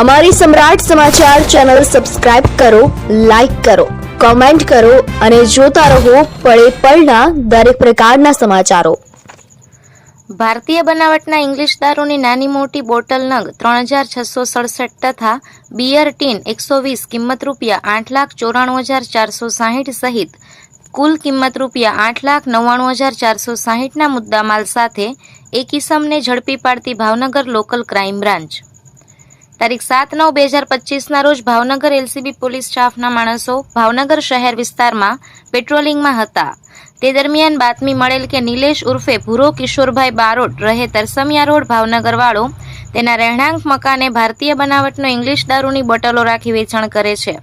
અમારી Samrat Samachar channel subscribe કરો, like કરો, કોમેન્ટ કરો અને જોતા રહો પળે પળના દરેક પ્રકારના સમાચારો. ભારતીય બનાવટના ઇંગ્લિશ દારૂની નાની મોટી બોટલ નંગ ત્રણ હજાર છસો સડસઠ તથા બિયર ટીન એકસો વીસ કિંમત રૂપિયા આઠ લાખ ચોરાણું હજાર ચારસો સાહીઠ સહિત કુલ કિંમત રૂપિયા આઠ લાખ નવ્વાણું હજાર ચારસો સાહીઠના મુદ્દામાલ સાથે એક ઇસમને ઝડપી પાડતી ભાવનગર લોકલ ક્રાઇમ બ્રાન્ચ. તારીખ સાત નવ બે હજાર પચીસના રોજ ભાવનગર એલસીબી પોલીસ સ્ટાફના માણસો ભાવનગર શહેર વિસ્તારમાં પેટ્રોલિંગમાં હતા. તે દરમિયાન બાતમી મળેલ કે નિલેશ ઉર્ફે ભૂરો કિશોરભાઈ બારોટ રહે તરસમિયા રોડ, ભાવનગરવાળો. તેના રહેણાંક મકાને ભારતીય બનાવટનો ઇંગ્લિશ દારૂની બોટલો રાખી વેચાણ કરે છે.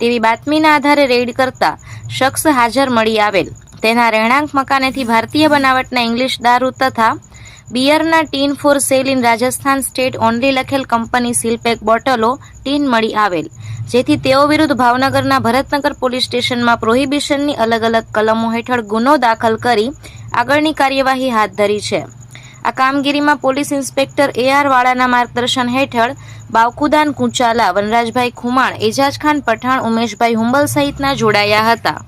તેવી બાતમીના આધારે રેડ કરતા શખ્સ હાજર મળી આવેલ. તેના રહેણાંક મકાનેથી ભારતીય બનાવટના ઇંગ્લિશ દારૂ તથા બિયરના tin for sale in Rajasthan state only લખેલ કંપની સીલપેક બોટલો ટીન મળી આવેલ. જેથી તેઓ વિરુદ્ધ ભાવનગરના ભરતનગર પોલીસ સ્ટેશનમાં પ્રોહિબિશનની અલગ અલગ કલમો હેઠળ ગુનો દાખલ કરી આગળની કાર્યવાહી હાથ ધરી છે. આ કામગીરીમાં પોલીસ ઇન્સ્પેક્ટર એ આર વાળાના માર્ગદર્શન હેઠળ બાવકુદાન કુંચાલા, વનરાજભાઈ ખુમાણ એજાજખાન પઠાણ, ઉમેશભાઈ હુંબલ સહિતના જોડાયા હતા.